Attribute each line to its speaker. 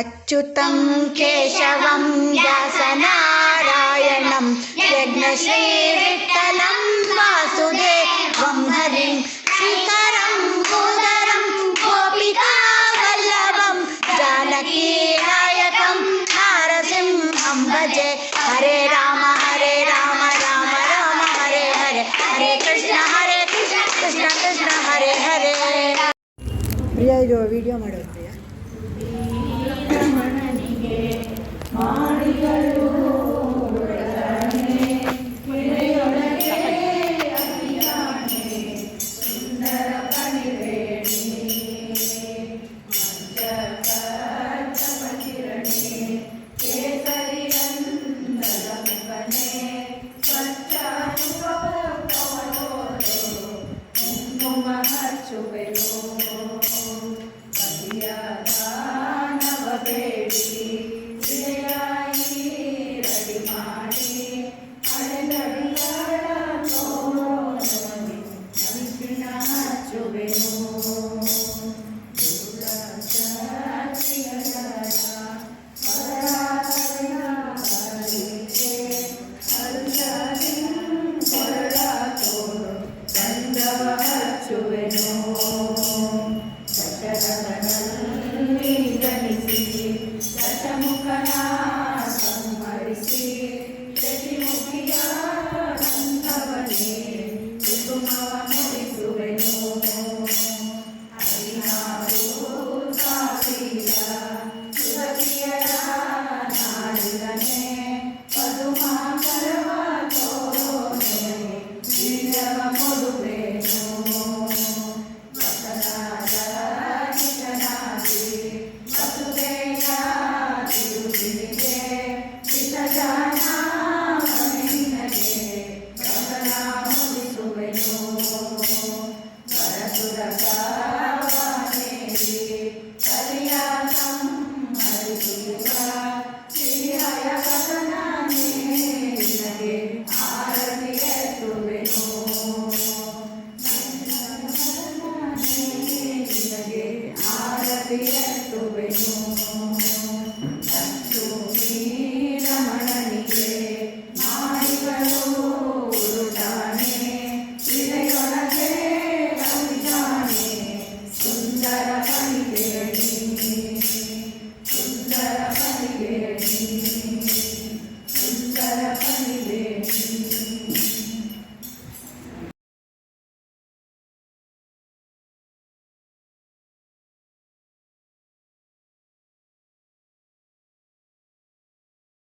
Speaker 1: अच्युतं केशवं व्यासनारायणं यज्ञश्रीविठ्ठलं वासुदेवं हरिं श्रीकरं भूधरं गोपिकावल्लभं जानकीनायकं नारसिंहं भजे हरे राम हरे राम राम राम हरे हरे हरे कृष्ण हरे कृष्ण कृष्ण कृष्ण हरे हरे ಪ್ರಿಯಾ ಇದು ವಿಡಿಯೋ ಮಾಡೋದು ಪ್ರಿಯಾ శుభయోగ మధ్యాహ్నవ దశముఖనా Thank.